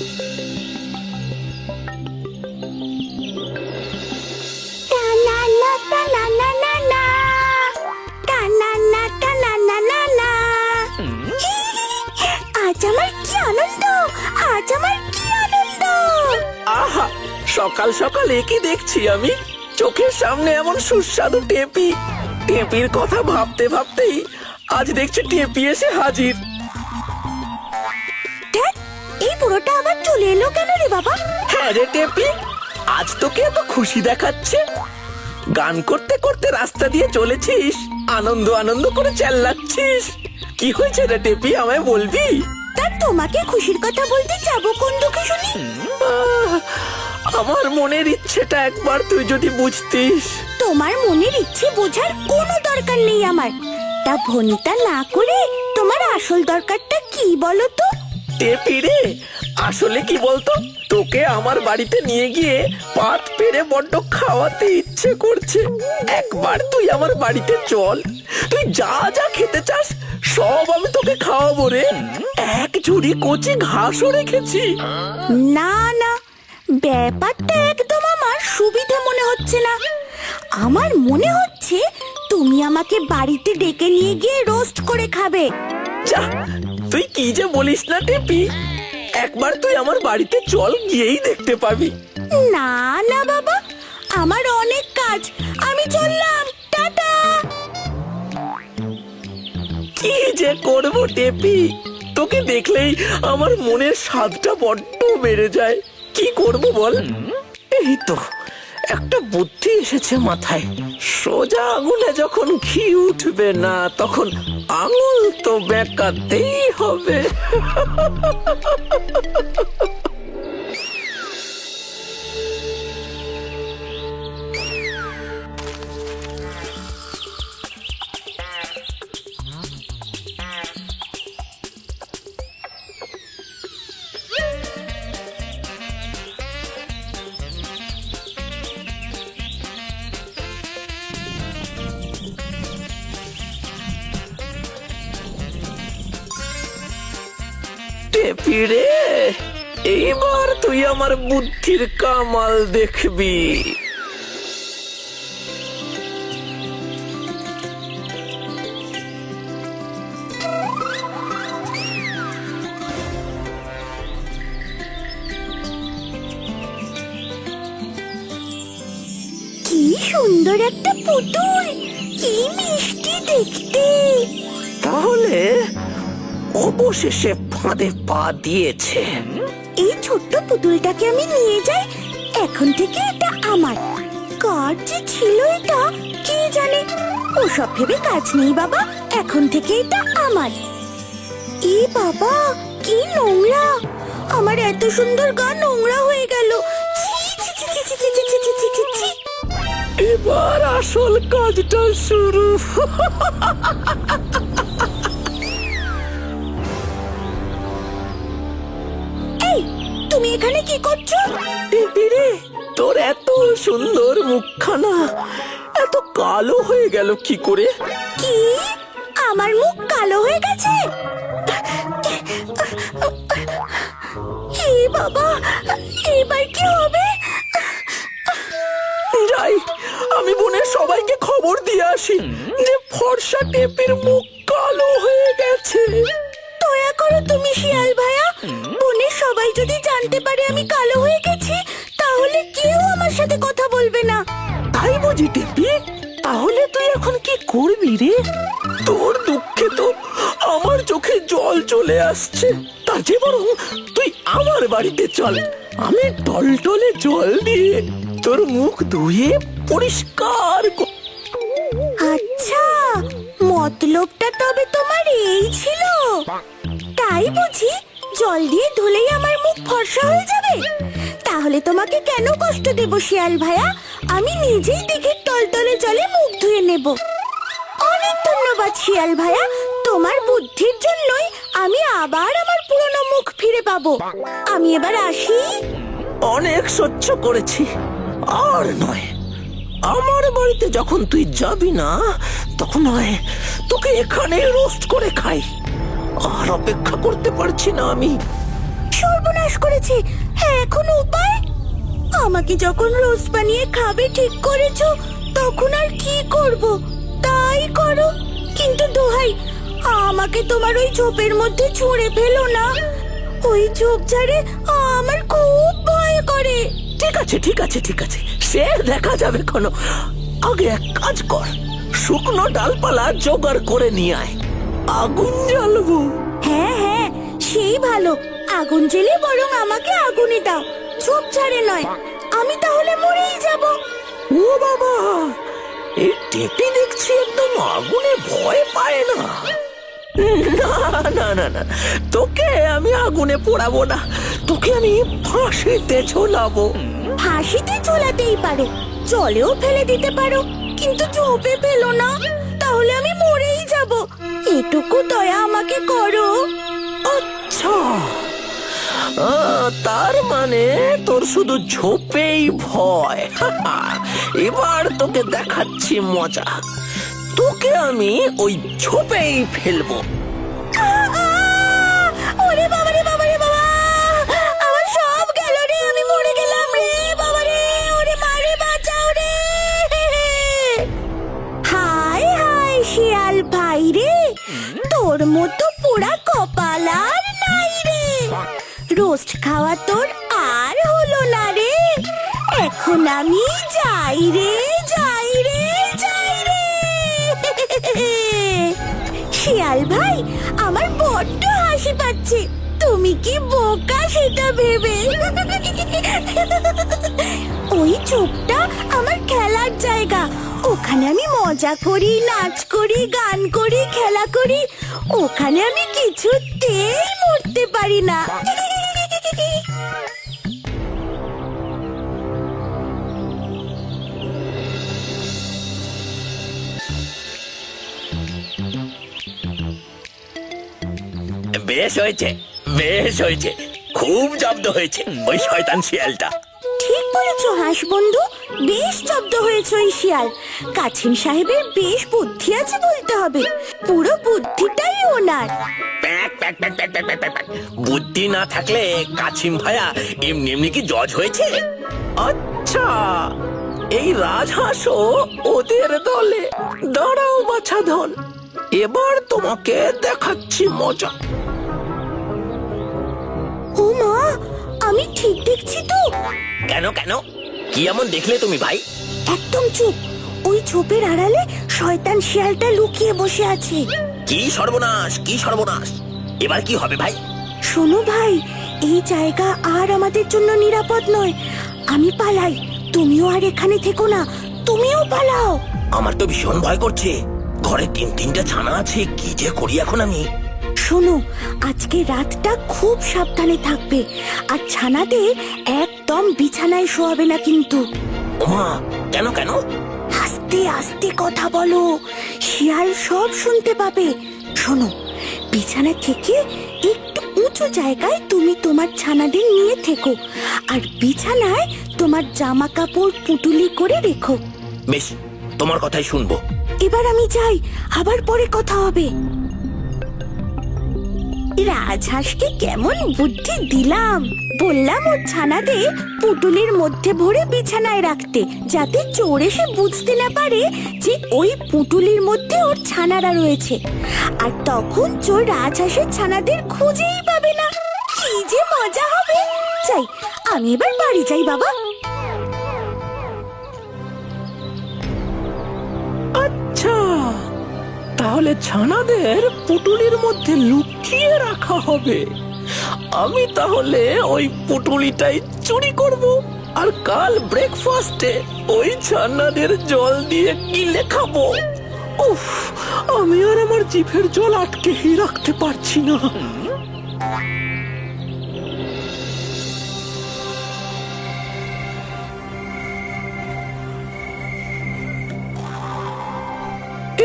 কি আনন্দ? আহা, সকাল সকাল একে দেখছি আমি। চোখের সামনে এমন সুস্বাদু টেপি। টেপির কথা ভাবতে ভাবতেই আজ দেখছি টেপি এসে হাজির। এই বুড়োটা আবার চলে এলো কেন রে বাবা? হ্যাঁ রে টেপি আজ তোকে এত খুশি দেখাচ্ছে। গান করতে করতে রাস্তা দিয়ে চলেছিস আনন্দ আনন্দ করে চেল্লাচ্ছিস। কি হয়েছে রে টেপি আমায় বলবি? তা তোমাকে খুশির কথা বলতে যাব কোন দুঃখে শুনি? আহ, আমার মনের ইচ্ছেটা একবার তুই যদি বুঝতিস। তোমার মনের ইচ্ছে বোঝার কোনো দরকার নেই আমার। তা ভনিতা না করে তোমার আসল দরকারটা কি বলো তো? টেপি রে। আসলে কি বলতো তোকে আমার বাড়িতে নিয়ে গিয়ে পাত পেরে বড্ড খাওয়াতে ইচ্ছে করছে। একবার তুই আমার বাড়িতে চল তুই যা যা খেতে চাস সব আমি তোকে খাওয়াবো রে। এক ঝুড়ি কচি ঘাসও রেখেছি। না না ব্যাপারটা একদম আমার সুবিধা মনে হচ্ছে না। আমার মনে হচ্ছে তুমি আমাকে বাড়িতে ডেকে নিয়ে গিয়ে রোস্ট করে খাবে। যা তুই কি যে বলিস না টেপি? একবার তুই আমার বাড়িতে চল গিয়েই দেখতে পাবি। না না বাবা আমার অনেক কাজ। আমি চললাম টাটা। কি যে করব টেপি? তোকে দেখলেই আমার মনের স্বাদটা বড্ড বেড়ে যায়। কি করব বল? এই তো একটা বুদ্ধি এসেছে মাথায়। সোজা আঙুলে যখন ঘি উঠবে না তখন আঙুল তো বেঁকাতেই হবে। এইবার তুই আমার বুদ্ধির কামাল দেখবি। কি সুন্দর একটা পুতুল! কি মিষ্টি দেখতে! তাহলে অবশেষে ফাঁদে পা দিয়েছে এই ছোট্ট পুতুলটাকে আমি নিয়ে যাই এখন থেকে এটা আমার কার যে ছিল এটা কে জানে ওসব ভেবে কাজ নেই বাবা এখন থেকে এটা আমার এ বাবা কি নোংরা আমার এত সুন্দর গা নোংরা হয়ে গেল এবার আসল কাজটা শুরু তুমি এখানে কি করছ? রে তোর এত সুন্দর মুখখানা। এত কালো হয়ে গেল কি করে? কি? আমার মুখ কালো হয়ে গেছে? বাবা এবার কি হবে? যাই আমি বোনের সবাইকে খবর দিয়ে আসি যে ফর্সা টেপির মুখ কালো হয়ে গেছে। করো তুমি শিয়াল ভাইয়া বনের সবাই যদি জানতে পারে আমি কালো হয়ে গেছি তাহলে কেউ আমার সাথে কথা বলবে না। তাই বুঝি টেপি তাহলে তুই এখন কি করবি রে? তোর দুঃখে তো আমার চোখে জল চলে আসছে। তার চেয়ে বরং তুই আমার বাড়িতে চল। আমি টলটলে জল দিয়ে তোর মুখ ধুয়ে পরিষ্কার কর- আচ্ছা মতলবটা তবে তোমার এই ছিল। তাই বুঝি জল দিয়ে ধুলেই আমার মুখ ফর্সা হয়ে যাবে? তাহলে তোমাকে কেন কষ্ট দেব শিয়াল ভাইয়া আমি নিজেই দিঘির টলটলে জলে মুখ ধুয়ে নেব। অনেক ধন্যবাদ শিয়াল ভাইয়া তোমার বুদ্ধির জন্যই আমি আবার আমার পুরনো মুখ ফিরে পাবো। আমি এবার আসি। অনেক সহ্য করেছি। আর নয় আমার বাড়িতে যখন তুই যাবি না তখন নয় তোকে এখানে রোস্ট করে খাই। আর অপেক্ষা করতে পারছি না আমি। সর্বনাশ করেছি। হ্যাঁ এখন উপায়? আমাকে যখন রোজ বানিয়ে খাবে ঠিক করেছ তখন আর কি করব? তাই করো। কিন্তু দোহাই আমাকে তোমার ওই ঝোপের মধ্যে ছুঁড়ে ফেলো না। ওই ঝোপঝাড়ে আমার খুব ভয় করে। ঠিক আছে ঠিক আছে ঠিক আছে। সে দেখা যাবে কোনো। আগে এক কাজ কর। শুকনো ডালপালা জোগাড় করে নিয়ে আয়। আগুন জ্বালবো। হ্যাঁ হ্যাঁ সেই ভালো। আগুন জেলে বরং আমাকে আগুনে দাও। ঝোপঝাড়ে নয়। আমি তাহলে মরেই যাব। ও বাবা এই টেপি দেখছি একদম আগুনে ভয় পায় না। না না না না তোকে আমি আগুনে পোড়াবো না। তোকে আমি ফাঁসিতে ঝোলাবো। ফাঁসিতে ঝোলাতেই পারো। জলেও ফেলে দিতে পারো কিন্তু ঝোপে ফেলো না। তাহলে আমি মরেই যাব। এটুকু দয়া আমাকে করো। আচ্ছা। তার মানে তোর শুধু ঝোপেই ভয়। এবার তোকে দেখাচ্ছি মজা। তোকে আমি ওই ঝোপেই ফেলব। যাই রে যাই রে যাই রে। শিয়াল ভাই, আমার বড্ড হাসি পাচ্ছে। তুমি কি বোকা সেটা ভেবে? ওই চোখটা আমার খেলার জায়গা। ওখানে আমি মজা করি, নাচ করি, গান করি, খেলা করি। ওখানে আমি কিছুতেই মরতে পারি না। বেশ হয়েছে বেশ হয়েছে। খুব জব্দ হয়েছে ওই শয়তান শিয়ালটা। ঠিক বলেছ হাঁস বন্ধু বেশ জব্দ হয়েছে ওই শিয়াল। কাছিম সাহেবের বেশ বুদ্ধি আছে বলতে হবে। পুরো বুদ্ধিটাই ওনার। প্যাক বুদ্ধি না থাকলে কাছিম ভাইয়া এমনি এমনি কি জজ হয়েছে? আচ্ছা এই রাজহাঁসও ওদের দলে। দাঁড়াও বাছা ধন এবার তোমাকে দেখাচ্ছি মজা। আমি ঠিক দেখছি তো। কেন কেন? কি এমন দেখলে তুমি ভাই? একদম চুপ। ওই ঝোপের আড়ালে শয়তান শিয়ালটা লুকিয়ে বসে আছে। কি সর্বনাশ কি সর্বনাশ। এবার কি হবে ভাই? শোনো ভাই এই জায়গা আর আমাদের জন্য নিরাপদ নয়। আমি পালাই তুমিও আর এখানে থেকো না তুমিও পালাও। আমার তো ভীষণ ভয় করছে। ঘরে তিন তিনটা ছানা আছে কি যে করি এখন আমি? শোনো আজকে রাতটা খুব সাবধানে থাকবে। আর ছানাদের একদম বিছানায় শোয়াবে না কিন্তু। ওমা কেন কেন? আস্তে আস্তে কথা বলো শিয়াল সব শুনতে পাবে। শোনো বিছানা থেকে একটু উঁচু জায়গায় তুমি তোমার ছানাদের নিয়ে থেকো আর বিছানায় তোমার জামা কাপড় পুটুলি করে রেখো। বেশ তোমার কথাই শুনব। এবার আমি যাই আবার পরে কথা হবে। রাজহাঁসকে কেমন বুদ্ধি দিলাম। বললাম ওর ছানাদের পুটুলির মধ্যে ভরে বিছানায় রাখতে, যাতে চোর এসে বুঝতে না পারে যে ওই পুটুলির মধ্যে ওর ছানারা রয়েছে। আর তখন চোর রাজহাঁসের ছানাদের খুঁজেই পাবে না। কি যে মজা হবে! যাই, আমি এবার বাড়ি যাই বাবা। তাহলে ছানাদের পুটুলির মধ্যে লুকিয়ে রাখা হবে। আমি তাহলে ওই পুটুলিটাই চুরি করব। আর কাল ব্রেকফাস্টে ওই ছানাদের জল দিয়ে গিলে খাব উফ, আমি আর আমার জিভের জল আটকেই রাখতে পারছি না।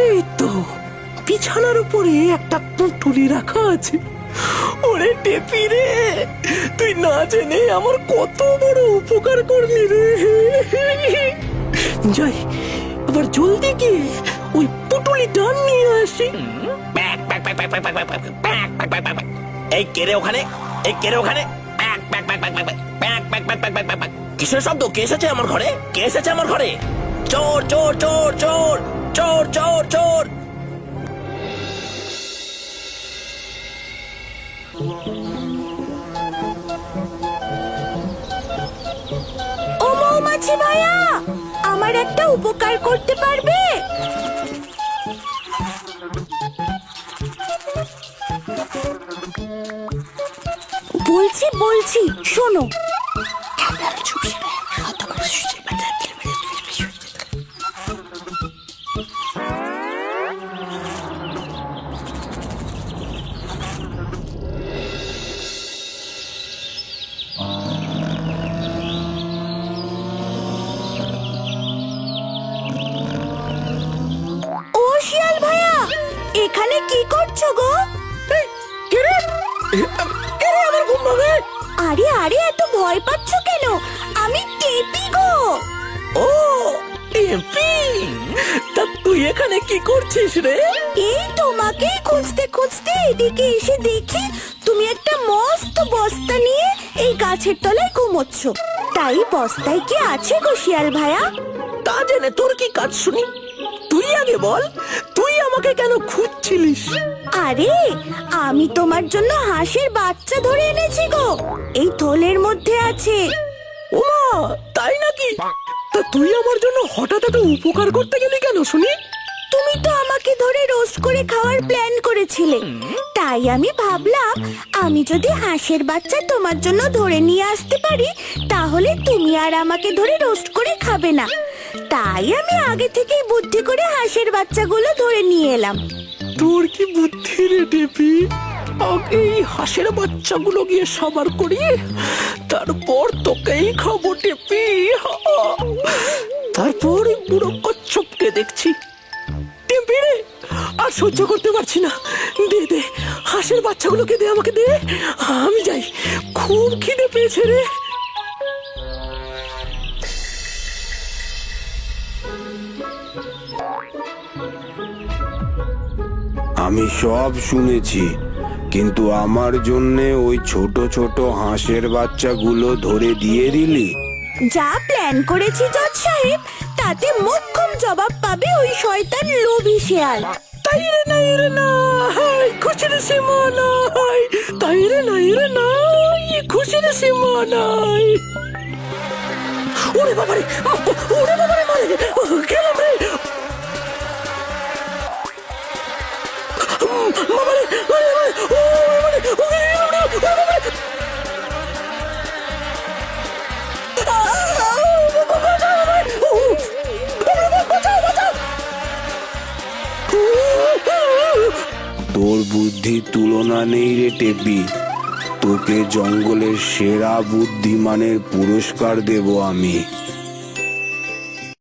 এই তো বিছানার উপরে একটা পুটুলি রাখা আছে ওরে টেপি রে তুই না জেনে আমার কত বড় উপকার করলি রে যাই আবার জলদি গিয়ে ওই পুটুলি টান নিয়ে আসি এই কেরে ওখানে এই কেরে ওখানে কিসের শব্দ কে এসেছে আমার ঘরে কে এসেছে আমার ঘরে চোর চোর চোর চোর চোর চোর চোর ভাইয়া আমার একটা উপকার করতে পারবে? বলছি বলছি শোনো। এখানে কি করছ গো? আরে আরে এত ভয় পাচ্ছ কেন? আমি টেপি গো। ও টেপি? তা তুই এখানে কি করছিস রে? এই তোমাকেই খুঁজতে খুঁজতে এদিকে এসে দেখি তুমি একটা মস্ত বস্তা নিয়ে এই গাছের তলায় ঘুমোচ্ছ। তাই বস্তায় কি আছে গো শিয়াল ভাইয়া তা জেনে তোর কি কাজ শুনি? তুই আগে বল তুই আমাকে কেন খুঁজছিলিস? আরে আমি তোমার জন্য হাঁসের বাচ্চা ধরে এনেছি গো। এই থলের মধ্যে আছে। ওমা তাই নাকি? তা তুই আমার জন্য হঠাৎ এত উপকার করতে গেলি কেন শুনি? তুমি তো আমাকে ধরে রোস্ট করে খাওয়ার প্ল্যান করেছিলে। তাই আমি ভাবলাম আমি যদি হাঁসের বাচ্চা তোমার জন্য ধরে নিয়ে আসতে পারি তাহলে তুমি আর আমাকে ধরে রোস্ট করে খাবে না। তাই আমি আগে থেকেই বুদ্ধি করে হাঁসের বাচ্চাগুলো ধরে নিয়ে এলাম। তোর কি বুদ্ধি রে আগে এই হাঁসের বাচ্চাগুলো গিয়ে সাবার করি, তারপর তোকেই খাব টেপি তারপর বুড়ো কচ্ছপকে দেখছি। টেপি রে, আর সহ্য করতে পারছি না। দে দে, হাঁসের বাচ্চাগুলোকে দে, আমাকে দে। আমি যাই। খুব খিদে পেয়েছে রে। আমি সব শুনেছি। কিন্তু আমার জন্যে ওই ছোট ছোট হাঁসের বাচ্চাগুলো ধরে দিয়ে দিলি? যা প্ল্যান করেছি জজ সাহেব তাতে মোক্ষম জবাব পাবে ওই শয়তান লোভী শেয়াল। তাই রে নাই রে নাই খুশির সীমা নাই তাই রে নাই রে নাই খুশির সীমা নাই ওরে বাবারে ওরে বাবারে মারে গেলাম রে। তোর বুদ্ধির তুলনা নেই রে টেপি। তোকে জঙ্গলের সেরা বুদ্ধিমানের পুরস্কার দেব আমি।